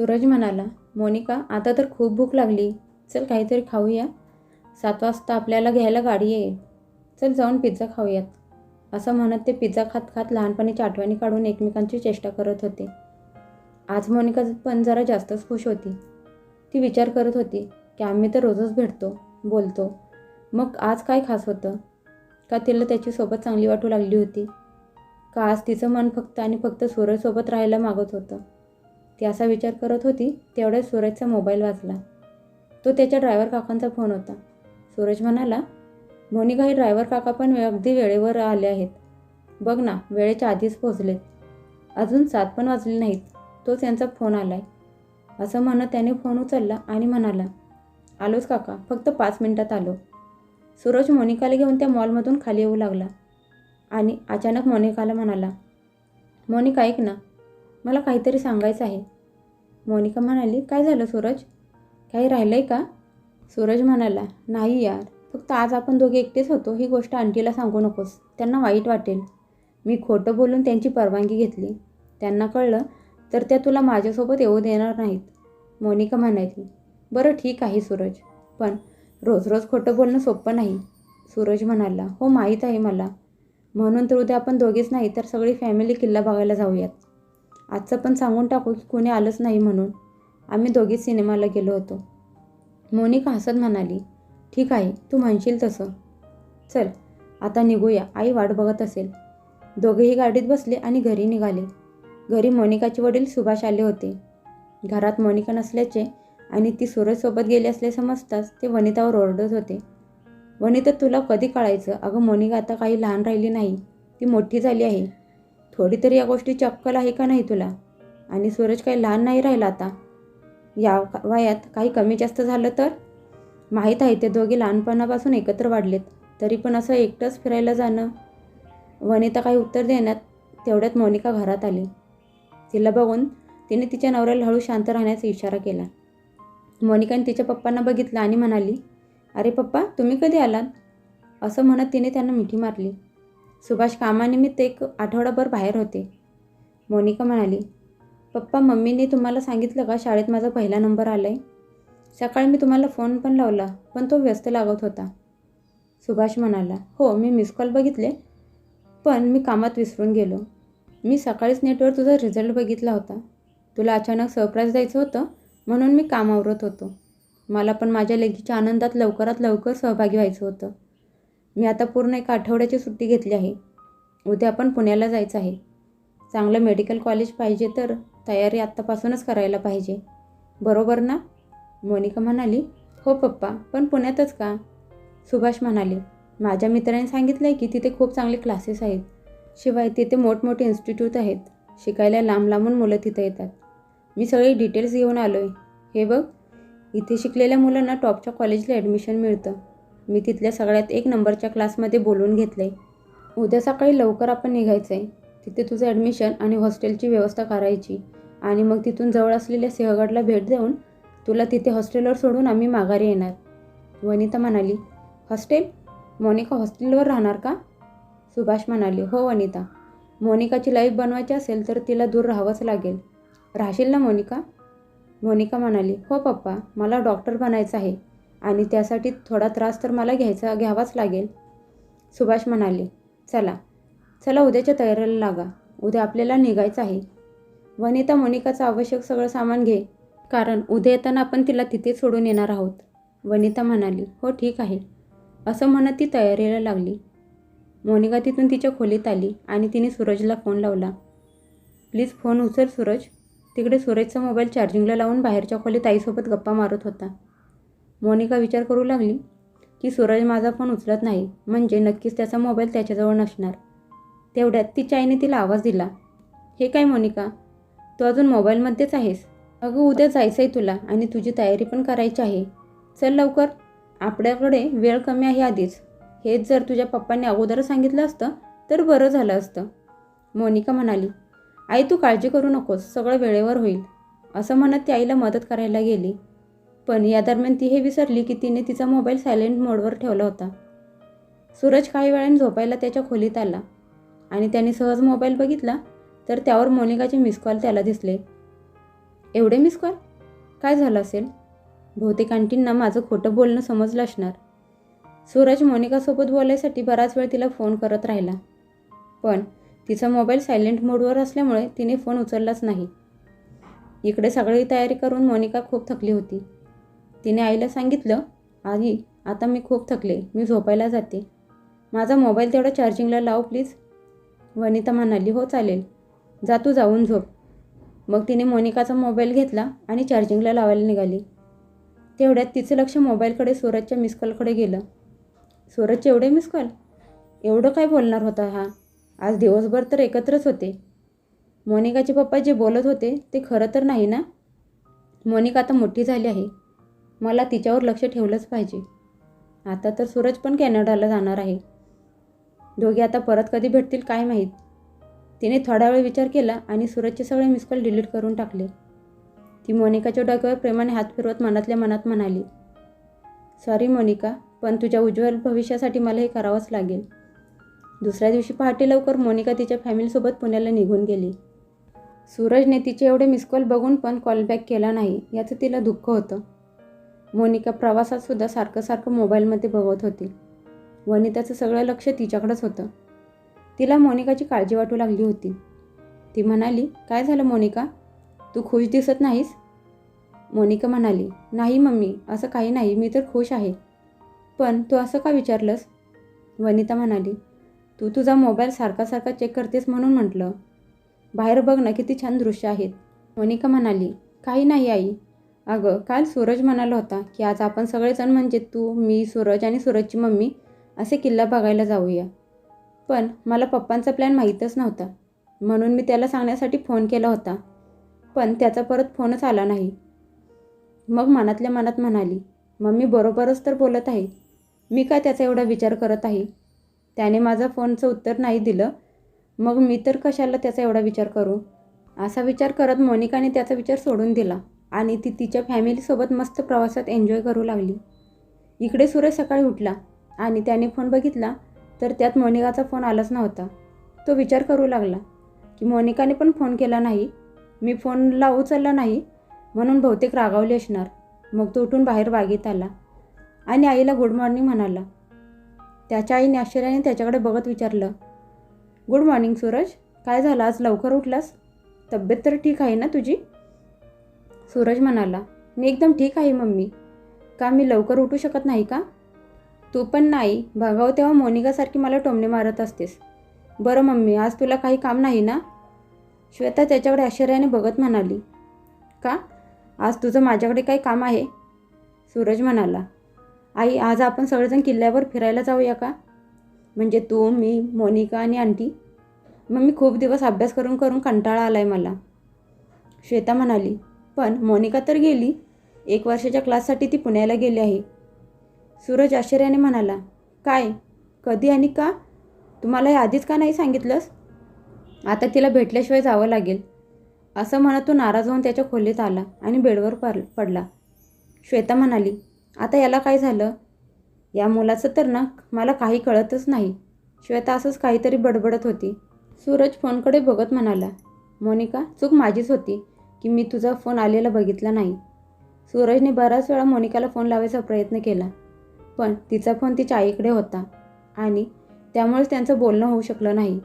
सूरज म्हणाला मोनिका आता तर खूप भूक लागली. चल काहीतरी खाऊया. सात वाजता आपल्याला घ्यायला गाडी येईल. चल जाऊन पिझ्झा खाऊयात. असं म्हणत ते पिझ्झा खात खात लहानपणीच्या आठवणी काढून एकमेकांची चेष्टा करत होते. आज मोनिका पण जरा जास्तच खुश होती. ती विचार करत होती की आम्ही तर रोजच भेटतो बोलतो. मग आज काय खास होतं? का तिला त्याची सोबत चांगली वाटू लागली होती? का आज तिचं मन फक्त आणि फक्त सूरजसोबत राहायला मागत होतं? ती असा विचार करत होती तेवढ्यात सूरजचा मोबाईल वाजला. तो त्याच्या ड्रायव्हर काकांचा फोन होता. सूरज म्हणाला मोनिका हे ड्रायव्हर काका पण अगदी वेळेवर आले आहेत. बघ ना वेळेच्या आधीच पोहोचलेत. अजून सात पण वाजले नाहीत. तोच यांचा फोन आलाय. असं म्हणत त्याने फोन उचलला आणि म्हणाला आलोच काका फक्त पाच मिनिटात आलो. सूरज मोनिकाला घेऊन त्या मॉलमधून खाली येऊ लागला आणि अचानक मोनिकाला म्हणाला मोनिका ऐक ना मला काहीतरी सांगायचं आहे. मोनिका म्हणाली काय झालं सूरज? काही राहिलं आहे का? सूरज म्हणाला नाही यार फक्त आज आपण दोघे एकटेच होतो. ही गोष्ट आंटीला सांगू नकोस. त्यांना वाईट वाटेल. मी खोटं बोलून त्यांची परवानगी घेतली. त्यांना कळलं तर त्या तुला माझ्यासोबत येऊ देणार नाहीत. मोनिका म्हणाली बरं ठीक आहे सूरज पण रोज रोज खोटं बोलणं सोपं नाही. सूरज म्हणाला हो माहीत आहे मला. म्हणून तर उद्या आपण दोघेच नाही तर सगळी फॅमिली किल्ला बघायला जाऊयात. आजचं पण सांगून टाकू की कोणी आलंच नाही म्हणून. आम्ही दोघीच सिनेमाला गेलो होतो. मोनिका हसत म्हणाली ठीक आहे तू म्हणशील तसं. चल आता निघूया. आई वाट बघत असेल. दोघेही गाडीत बसले आणि घरी निघाले. घरी मोनिकाचे वडील सुभाष आले होते. घरात मोनिका नसल्याचे आणि ती सूरजसोबत गेली असले समजताच ते वनितावर ओरडत होते. वनिता तुला कधी कळायचं? अगं मोनिका आता काही लहान राहिली नाही. ती मोठी झाली आहे. थोडी तरी या गोष्टीची अक्कल आहे का नाही तुला? आणि सूरज काही लहान नाही राहिला आता. या वयात काही कमी जास्त झालं तर? माहीत आहे ते दोघे लहानपणापासून एकत्र वाढलेत. तरी पण असं एकटंच फिरायला जाणं? वनिता काही उत्तर देण्यात तेवढ्यात मोनिका घरात आली. तिला बघून तिने तिच्या नवऱ्याला हळू शांत राहण्याचा इशारा केला. मोनिकाने तिच्या पप्पांना बघितलं आणि म्हणाली अरे पप्पा तुम्ही कधी आलात? असं म्हणत तिने त्यांना मिठी मारली. सुभाष कामानिमित्त एक आठवडाभर बाहेर होते. मोनिका म्हणाली पप्पा मम्मीने तुम्हाला सांगितलं का? शाळेत माझा पहिला नंबर आला आहे सकाळी मी तुम्हाला फोन पण लावला पण तो व्यस्त लागत होता. सुभाष म्हणाला हो मी मिस कॉल बघितले पण मी कामात विसरून गेलो. मी सकाळीच नेटवर तुझा रिझल्ट बघितला होता. तुला अचानक सरप्राईज द्यायचं होतं म्हणून मी काम आवरत होतो. मला पण माझ्या लेखीच्या आनंदात लवकरात लवकर सहभागी व्हायचं होतं. मी आता पूर्ण एका आठवड्याची सुट्टी घेतली आहे. उद्या आपण पुण्याला जायचं आहे. चांगलं मेडिकल कॉलेज पाहिजे तर तयारी आत्तापासूनच करायला पाहिजे. बरोबर ना? मोनिका म्हणाली हो पप्पा पण पुण्यातच का? सुभाष म्हणाले माझ्या मित्राने सांगितलं आहे की तिथे खूप चांगले क्लासेस आहेत. शिवाय तिथे मोठमोठे इन्स्टिट्यूट आहेत. शिकायला लांब लांबून मुलं तिथे येतात. मी सगळे डिटेल्स घेऊन आलो आहे हे बघ इथे शिकलेल्या मुलांना टॉपच्या कॉलेजला ॲडमिशन मिळतं. मी तिथल्या सगळ्यात एक नंबरच्या क्लासमध्ये बोलून घेतलं. आहे उद्या सकाळी लवकर आपण निघायचं आहे तिथे तुझं ॲडमिशन आणि हॉस्टेलची व्यवस्था करायची. आणि मग तिथून जवळ असलेल्या सिंहगडला भेट देऊन तुला तिथे हॉस्टेलवर सोडून आम्ही माघारी येणार. वनिता म्हणाली हॉस्टेल? मोनिका हॉस्टेलवर राहणार का? सुभाष म्हणाले हो वनिता. मोनिकाची लाईफ बनवायची असेल तर तिला दूर राहावंच लागेल. राहशील ना मोनिका? मोनिका म्हणाली हो पप्पा मला डॉक्टर बनायचं आहे. आणि त्यासाठी थोडा त्रास तर मला घ्यायचा घ्यावाच लागेल. सुभाष म्हणाले चला चला उद्याच्या तयारीला लागा. उद्या आपल्याला निघायचं आहे. वनिता मोनिकाचं आवश्यक सगळं सामान घे. कारण उद्या येताना आपण तिला तिथे सोडून येणार आहोत. वनिता म्हणाली हो ठीक आहे. असं म्हणत ती तयारीला लागली. मोनिका तिथून तिच्या खोलीत आली आणि तिने सूरजला फोन लावला. प्लीज फोन उचल सूरज. तिकडे सूरजचा मोबाईल चार्जिंगला लावून बाहेरच्या खोलीत आईसोबत गप्पा मारत होता. मोनिका विचार करू लागली की सूरज माझा फोन उचलत नाही. म्हणजे नक्कीच त्याचा मोबाईल त्याच्याजवळ नसणार. तेवढ्यात तिच्या आईने तिला आवाज दिला. हे काय मोनिका? तू अजून मोबाईलमध्येच आहेस. अगं उद्या जायचं आहे तुला आणि तुझी तयारी पण करायची आहे. चल लवकर. आपल्याकडे वेळ कमी आहे आधीच. हेच जर तुझ्या पप्पांनी अगोदरच सांगितलं असतं तर बरं झालं असतं. मोनिका म्हणाली आई तू काळजी करू नकोस. सगळं वेळेवर होईल. असं म्हणत ती आईला मदत करायला गेली. पण या दरम्यान ती हे विसरली की तिने तिचा मोबाईल सायलेंट मोडवर ठेवला होता. सूरज काही वेळाने झोपायला त्याच्या खोलीत आला आणि त्याने सहज मोबाईल बघितला तर त्यावर मोनिकाचे मिस कॉल त्याला दिसले. एवढे मिस कॉल काय झालं असेल? बहुतेक आंटींना माझं खोटं बोलणं समजलं असणार. सूरज मोनिकासोबत बोलायसाठी बराच वेळ तिला फोन करत राहिला. पण तिचा मोबाईल सायलेंट मोडवर असल्यामुळे तिने फोन उचललाच नाही. इकडे सगळी तयारी करून मोनिका खूप थकली होती. तिने आईला सांगितलं आई आता मी खूप थकले मी झोपायला जाते. माझा मोबाईल तेवढा चार्जिंगला लाव प्लीज वनिता म्हणाली हो चालेल. जा तू जाऊन झोप. मग तिने मोनिकाचा मोबाईल घेतला आणि चार्जिंगला लावायला निघाली. तेवढ्यात तिचं लक्ष मोबाईलकडे सूरजच्या मिस कॉलकडे गेलं. सूरजचे एवढे मिस कॉल एवढं काय बोलणार होता हा? आज दिवसभर तर एकत्रच होते. मोनिकाचे पप्पा जे बोलत होते ते खरं तर नाही ना? मोनिका आता मोठी झाली आहे. मला तिच्यावर लक्ष ठेवलंच पाहिजे. आता तर सूरज पण कॅनडाला जाणार आहे. दोघे आता परत कधी भेटतील काय माहीत. तिने थोडा वेळ विचार केला आणि सूरजचे सगळे मिस कॉल डिलीट करून टाकले. ती मोनिकाच्या डोक्यावर प्रेमाने हात फिरवत मनातल्या मनात म्हणाली सॉरी मोनिका पण तुझ्या उज्ज्वल भविष्यासाठी मला हे करावंच लागेल. दुसऱ्या दिवशी पहाटे लवकर मोनिका तिच्या फॅमिलीसोबत पुण्याला निघून गेली. सूरजने तिचे एवढे मिस कॉल बघून पण कॉल बॅक केला नाही याचं तिला दुःख होतं. मोनिका प्रवासात सुद्धा सारखं सारखं मोबाईलमध्ये बघत होती. वनिताचं सगळं लक्ष तिच्याकडंच होतं. तिला मोनिकाची काळजी वाटू लागली होती. ती म्हणाली काय झालं मोनिका? तू खुश दिसत नाहीस? मोनिका म्हणाली नाही मम्मी असं काही नाही मी तर खुश आहे. पण तू असं का विचारलंस? वनिता म्हणाली तू तुझा मोबाईल सारखा सारखा चेक करतेस म्हणून म्हटलं. बाहेर बघ ना किती छान दृश्य आहेत. मोनिका म्हणाली काही नाही आई अगं काल सूरज म्हणाला होता की आज आपण सगळेजण म्हणजे तू मी सूरज आणि सूरजची मम्मी असे किल्ला बघायला जाऊया. पण मला पप्पांचा प्लॅन माहीतच नव्हता. म्हणून मी त्याला सांगण्यासाठी फोन केला होता. पण त्याचा परत फोनच आला नाही. मग मनातल्या मनात म्हणाली मम्मी बरोबरच तर बोलत आहे. मी काय त्याचा एवढा विचार करत आहे? त्याने माझा फोनचं उत्तर नाही दिलं. मग मी तर कशाला त्याचा एवढा विचार करू? असा विचार करत मोनिकाने त्याचा विचार सोडून दिला. आणि ती तिच्या फॅमिलीसोबत मस्त प्रवासात एन्जॉय करू लागली. इकडे सूरज सकाळी उठला आणि त्याने फोन बघितला तर त्यात मोनिकाचा फोन आलाच नव्हता. तो विचार करू लागला की मोनिकाने पण फोन केला नाही. मी फोनला उचलला नाही म्हणून बहुतेक रागावली असणार. मग तो उठून बाहेर बागेत आला आणि आईला गुड मॉर्निंग म्हणाला. त्याच्या आईने आश्चर्याने त्याच्याकडे बघत विचारलं गुड मॉर्निंग सूरज काय झालं? आज लवकर उठलास? तब्येत तर ठीक आहे ना तुझी? सूरज म्हणाला मी एकदम ठीक आहे मम्मी. का मी लवकर उठू शकत नाही का? तू पण नाही. बघावं तेव्हा मोनिकासारखी मला टोमणे मारत असतेस. बरं मम्मी आज तुला काही काम नाही ना? श्वेता त्याच्याकडे आश्चर्याने बघत म्हणाली का? आज तुझं माझ्याकडे काही काम आहे? सूरज म्हणाला आई आज आपण सगळेजण किल्ल्यावर फिरायला जाऊया का? म्हणजे तू मी मोनिका आणि आंटी? मग मी खूप दिवस अभ्यास करून करून कंटाळा आला आहे मला. श्वेता म्हणाली पण मोनिका तर गेली. एक वर्षाच्या क्लाससाठी ती पुण्याला गेली आहे. सूरज आश्चर्याने म्हणाला काय? कधी आणि का? तुम्हाला हे आधीच का नाही सांगितलंस? आता तिला भेटल्याशिवाय जावं लागेल. असं म्हणत तो नाराज होऊन त्याच्या खोलीत आला आणि बेडवर पड पडला. श्वेता म्हणाली आता याला काय झालं? या मुलाचं तर ना मला काही कळतच नाही. श्वेता असंच काहीतरी बडबडत होती. सूरज फोनकडे बघत म्हणाला मोनिका चूक माझीच होती. की मी तुझा फोन आलेला बघितला नाही. सूरजने बराच वेळा मोनिकाला फोन लावायचा प्रयत्न केला पण तिचा फोन तिच्या आईकडे होता आणि त्यामुळेच त्यांचं बोलणं होऊ शकलं नाही.